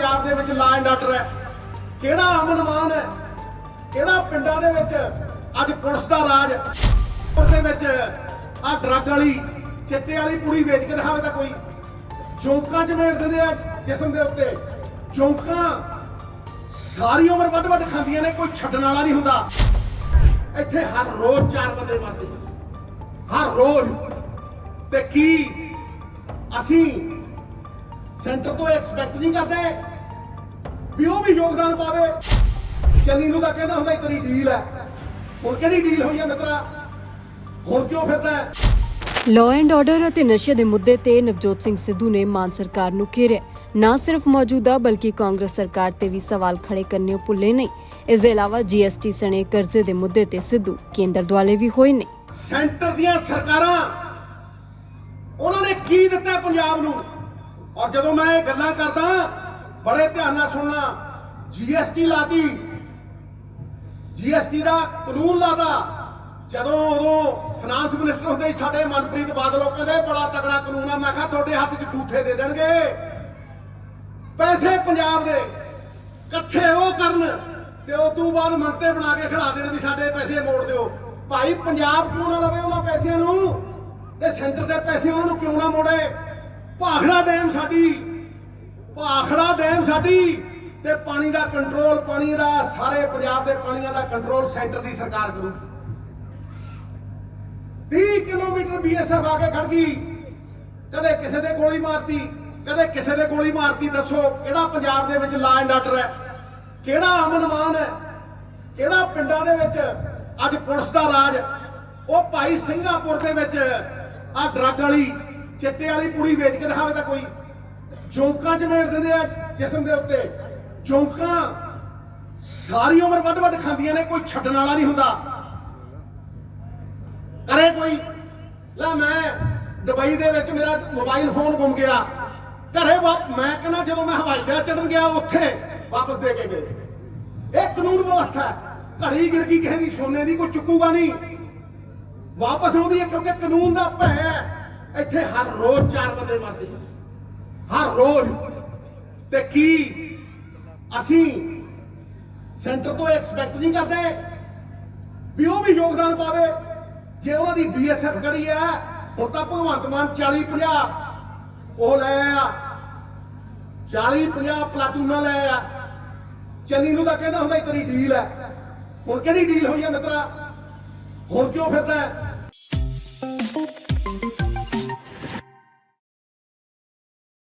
ਪੰਜਾਬ ਦੇ ਵਿੱਚ law and order ਹੈ। ਕਿਹੜਾ ਅਮਨ ਮਾਨ ਹੈ? ਕਿਹੜਾ ਪਿੰਡਾਂ ਦੇ ਵਿੱਚ ਅੱਜ ਪੁਲਿਸ ਦਾ ਰਾਜ ਉਹਦੇ ਵਿੱਚ ਆ ਡਰੱਗ ਵਾਲੀ, ਚਿੱਟੇ ਵਾਲੀ ਕੁੜੀ ਵੇਚ ਕੇ ਦਿਖਾਵੇ ਤਾਂ ਕੋਈ। ਚੌਂਕਾਂ 'ਚ ਵੇਚ ਦਿੰਦੇ ਆ ਜਿਸਮ ਦੇ ਉੱਤੇ। ਚੌਂਕਾਂ ਸਾਰੀ ਉਮਰ ਵੱਡ ਵੱਡ ਖਾਂਦੀਆਂ ਨੇ, ਕੋਈ ਛੱਡਣ ਵਾਲਾ ਨਹੀਂ ਹੁੰਦਾ। ਇੱਥੇ ਹਰ ਰੋਜ਼ ਚਾਰ ਬੰਦੇ ਮਰਦੇ ਹਰ ਰੋਜ਼। ਤੇ ਕੀ ਅਸੀਂ ਸੈਂਟਰ ਤੋਂ ਐਕਸਪੈਕਟ ਨਹੀਂ ਕਰਦੇ? ਵੀ ਉਹ ਵੀ ਯੋਗਦਾਨ ਪਾਵੇ। ਚੰਨੀ ਨੂੰ ਤਾਂ ਕਹਿੰਦਾ ਹੁੰਦਾ ਸੀ ਤੇਰੀ ਡੀਲ ਹੈ। ਹੁਣ ਕਿਹੜੀ ਡੀਲ ਹੋਈ ਹੈ ਮਿੱਤਰਾ? ਹੁਣ ਕਿਉਂ ਫਿਰਦਾ ਹੈ? ਲਾਅ ਐਂਡ ਆਰਡਰ ਅਤੇ ਨਸ਼ੇ ਦੇ ਮੁੱਦੇ ਤੇ ਨਵਜੋਤ ਸਿੰਘ ਸਿੱਧੂ ਨੇ ਮਾਨ ਸਰਕਾਰ ਨੂੰ ਘੇਰਿਆ। ਨਾ ਸਿਰਫ ਮੌਜੂਦਾ ਬਲਕਿ ਕਾਂਗਰਸ ਸਰਕਾਰ ਤੇ ਵੀ ਸਵਾਲ ਖੜੇ ਕਰਨੇ ਭੁੱਲੇ ਨਹੀਂ। ਇਸ ਦੇ ਇਲਾਵਾ ਜੀਐਸਟੀ ਸਣੇ ਕਰਜ਼ੇ ਦੇ ਮੁੱਦੇ ਤੇ ਸਿੱਧੂ ਕੇਂਦਰ ਦੁਆਲੇ ਵੀ ਹੋਏ ਨੇ। ਸੈਂਟਰ ਦੀਆਂ ਸਰਕਾਰਾਂ ਉਹਨਾਂ ਨੇ ਕੀ ਦਿੱਤਾ ਪੰਜਾਬ ਨੂੰ? ਔਰ ਜਦੋਂ ਮੈਂ ਇਹ ਗੱਲਾਂ ਕਰਦਾ ਬੜੇ ਧਿਆਨ ਨਾਲ ਸੁਣਨਾ। ਜੀਐਸਟੀ ਲਾਤੀ। ਜੀਐਸਟੀ ਦਾ ਕਾਨੂੰਨ ਲਾਦਾ ਜਦੋਂ ਉਦੋਂ ਫਾਈਨਾਂਸ ਮਿਨਿਸਟਰ ਹੁੰਦੇ ਸਾਡੇ ਮਨਪ੍ਰੀਤ ਬਾਦਲ, ਉਹ ਕਹਿੰਦੇ, ਬੜਾ ਤਗੜਾ ਕਾਨੂੰਨ ਆ। ਮੈਂ ਕਿਹਾ, ਤੁਹਾਡੇ ਹੱਥ 'ਚ ਝੂਠੇ ਦੇ ਦੇਣਗੇ। ਪੈਸੇ ਪੰਜਾਬ ਦੇ, ਇਕੱਠੇ ਉਹ ਕਰਨ ਤੇ ਉਸ ਤੋਂ ਬਾਅਦ ਮੰਤੇ ਬਣਾ ਕੇ ਖੜਾ ਦੇਣ ਵੀ ਸਾਡੇ ਪੈਸੇ ਮੋੜ ਦਿਓ। ਭਾਈ, ਪੰਜਾਬ ਕਿਉਂ ਨਾ ਲਵੇ ਉਹਨਾਂ ਪੈਸਿਆਂ ਨੂੰ? ਤੇ ਸੈਂਟਰ ਦੇ ਪੈਸੇ ਉਹਨਾਂ ਨੂੰ ਕਿਉਂ ਨਾ ਮੋੜੇ? ਭਾਖੜਾ ਡੈਮ ਸਾਡੀ, ਭਾਖੜਾ ਡੈਮ ਸਾਡੀ ਤੇ ਪਾਣੀ ਦਾ ਕੰਟਰੋਲ ਪਾਣੀ ਦਾ ਸਾਰੇ ਪੰਜਾਬ ਦੇ ਪਾਣੀਆਂ ਦਾ ਕੰਟਰੋਲ ਸੈਂਟਰ ਦੀ ਸਰਕਾਰ ਕਰੂ 30 ਕਿਲੋਮੀਟਰ ਬੀਐਸਐਫ ਆ ਕੇ ਖੜ ਗਈ। ਕਦੇ ਕਿਸੇ ਦੇ ਗੋਲੀ ਮਾਰਤੀ, ਕਦੇ ਕਿਸੇ ਦੇ ਗੋਲੀ ਮਾਰਤੀ, ਦੱਸੋ ਕਿਹੜਾ ਪੰਜਾਬ ਦੇ ਵਿੱਚ ਲਾ ਐਂਡ ਆਰਡਰ ਹੈ? ਕਿਹੜਾ ਅਮਨ ਮਾਨ ਹੈ? ਕਿਹੜਾ ਪਿੰਡਾਂ ਦੇ ਵਿੱਚ ਅੱਜ ਪੁਲਿਸ ਦਾ ਰਾਜ? ਉਹ ਭਾਈ ਸਿੰਗਾਪੁਰ ਦੇ ਵਿੱਚ ਆ ਡਰੱਗ ਵਾਲੀ, ਚਿੱਟੇ ਵਾਲੀ ਕੁੜੀ ਵੇਚ ਕੇ ਦਿਖਾਵੇ ਤਾਂ ਕੋਈ। ਚੌਂਕਾਂ 'ਚ ਵੇਚ ਦਿੰਦੇ ਆ ਜਿਸਮ ਦੇ ਉੱਤੇ ਚੌਂਕਾਂ ਸਾਰੀ ਉਮਰ ਵੱਡ ਵੱਡ ਖਾਂਦੀਆਂ ਨੇ, ਕੋਈ ਛੱਡਣ ਵਾਲਾ ਨਹੀਂ ਹੁੰਦਾ। ਕਰੇ ਕੋਈ? ਲੈ ਮੈਂ ਦੁਬਈ ਦੇ ਵਿੱਚ ਮੇਰਾ ਮੋਬਾਈਲ ਫੋਨ ਗੁੰਮ ਗਿਆ। ਘਰੇ ਮੈਂ ਕਹਿੰਦਾ ਜਦੋਂ ਮੈਂ ਹਵਾਈ ਜਹਾਜ਼ ਚੜਨ ਗਿਆ ਉੱਥੇ ਵਾਪਸ ਦੇ ਕੇ ਗਏ। ਇਹ ਕਾਨੂੰਨ ਵਿਵਸਥਾ ਹੈ। ਘੜੀ ਗਿਰ ਗਈ, ਕਿਸੇ ਦੀ ਸੋਨੇ ਦੀ ਕੋਈ ਚੁੱਕੂਗਾ ਨਹੀਂ। ਵਾਪਸ ਆਉਂਦੀ ਹੈ ਕਿਉਂਕਿ ਕਾਨੂੰਨ ਦਾ ਭੈ ਹੈ। ਇੱਥੇ ਹਰ ਰੋਜ਼ ਚਾਰ ਬੰਦੇ ਮਰਦੇ ਹਰ ਰੋਜ਼। ਤੇ ਕੀ ਅਸੀਂ ਸੈਂਟਰ ਤੋਂ ਐਕਸਪੈਕਟ ਨਹੀਂ ਕਰਦੇ ਵੀ ਉਹ ਵੀ ਯੋਗਦਾਨ ਪਾਵੇ? ਜੇ ਉਹਨਾਂ ਦੀ ਬੀਐਸਐਫ ਖੜੀ ਹੈ, ਹੁਣ ਤਾਂ ਭਗਵੰਤ ਮਾਨ 40 50 ਉਹ ਲੈ ਆ 40 50 ਪਲਾਟੂਨਾ ਲੈ ਆ ਚੰਨੀ ਨੂੰ ਤਾਂ ਕਹਿੰਦਾ ਹੁੰਦਾ ਤੇਰੀ ਡੀਲ ਹੈ। ਹੁਣ ਕਿਹੜੀ ਡੀਲ ਹੋਈ ਹੈ ਮਿੱਤਰਾ? ਹੁਣ ਕਿਉਂ ਫਿਰਦਾ